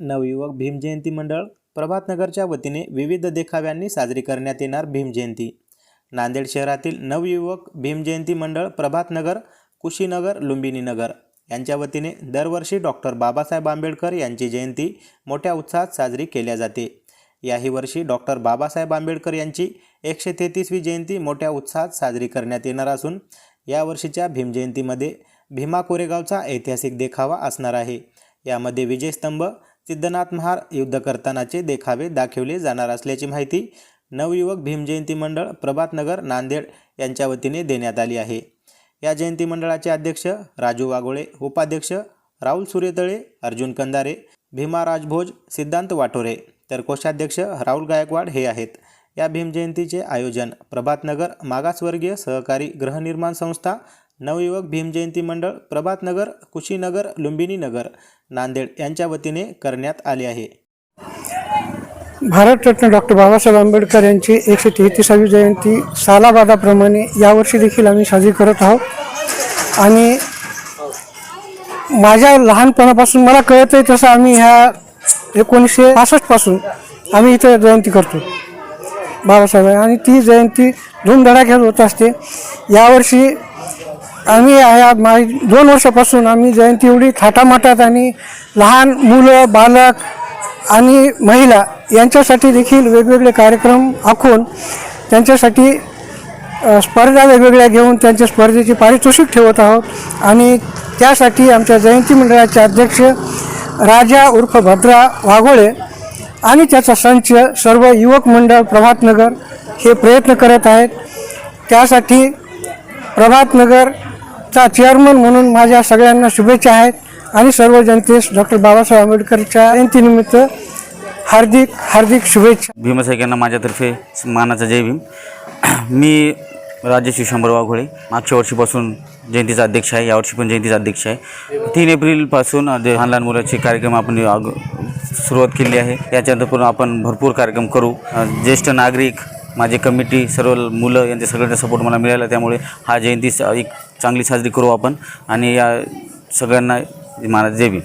नवयुवक भीम जयंती मंडळ प्रभातनगरच्या वतीने विविध देखाव्यांनी साजरी करण्यात येणार भीम जयंती नांदेड शहरातील नवयुवक भीमजयंती मंडळ प्रभातनगर कुशीनगर लुंबिनीनगर यांच्या वतीने दरवर्षी डॉक्टर बाबासाहेब आंबेडकर यांची जयंती मोठ्या उत्साहात साजरी केल्या जाते. याही वर्षी डॉक्टर बाबासाहेब आंबेडकर यांची एकशे तेहतीसवी जयंती मोठ्या उत्साहात साजरी करण्यात येणार असून यावर्षीच्या भीमजयंतीमध्ये भीमा कोरेगावचा ऐतिहासिक देखावा असणार आहे. यामध्ये विजयस्तंभ सिद्धनाथ महार युद्ध करतानाचे देखावे दाखवले जाणार असल्याची माहिती नवयुवक भीम जयंती मंडळ प्रभातनगर नांदेड यांच्या वतीने देण्यात आली आहे. या जयंती मंडळाचे अध्यक्ष राजू वागोळे उपाध्यक्ष राहुल सूर्यतळे अर्जुन कंदारे भीमा राजभोज सिद्धांत वाटोरे तर कोषाध्यक्ष राहुल गायकवाड हे आहेत. या भीम जयंतीचे आयोजन प्रभातनगर मागासवर्गीय सहकारी गृहनिर्माण संस्था नवयुवक भीम जयंती मंडळ प्रभातनगर कुशीनगर लुंबिनी नगर नांदेड यांच्या वतीने करण्यात आले आहे. भारतरत्न डॉक्टर बाबासाहेब आंबेडकर यांची एकशे तेहतीसावी जयंती सालाबादाप्रमाणे यावर्षी देखील आम्ही साजरी करत आहोत. आणि माझ्या लहानपणापासून मला कळत आहे तसं आम्ही ह्या एकोणीसशे पासष्टपासून आम्ही इथं जयंती करतो. बाबासाहेब आणि ती जयंती धूमधडाक्यात होत असते. यावर्षी आम्ही ह्या मा दोन वर्षापासून आम्ही जयंती एवढी थाटामाटात आणि लहान मुलं बालक आणि महिला यांच्यासाठी देखील वेगवेगळे कार्यक्रम आखून त्यांच्यासाठी स्पर्धा वेगवेगळ्या घेऊन त्यांच्या स्पर्धेची पारितोषिक ठेवत आहोत. आणि त्यासाठी आमच्या जयंती मंडळाचे अध्यक्ष राजा उर्फ भद्रा वाघोळे आणि त्याचा संच सर्व युवक मंडळ प्रभातनगर हे प्रयत्न करत आहेत. त्यासाठी प्रभातनगर चा चेअरमन म्हणून माझ्या सगळ्यांना शुभेच्छा आहेत. आणि सर्व जनतेस डॉक्टर बाबासाहेब आंबेडकरच्या जयंतीनिमित्त हार्दिक हार्दिक शुभेच्छा. भीमसैक्यांना माझ्यातर्फे मानाचा जय भीम. मी राजेश शंभर वाघोळे. मागच्या वर्षीपासून जयंतीचा अध्यक्ष आहे. यावर्षी पण जयंतीचा अध्यक्ष आहे. तीन एप्रिलपासून जे लहान लहान मुलाचे कार्यक्रम आपण सुरुवात केली आहे. याच्यानंतर आपण भरपूर कार्यक्रम करू. ज्येष्ठ नागरिक माझे कमिटी सर्व मुलं यांच्या सगळ्यांचा सपोर्ट मला मिळाला. त्यामुळे हा जयंती एक चांगली साजरी करू आपण. आणि या सगळ्यांना महाराज देवी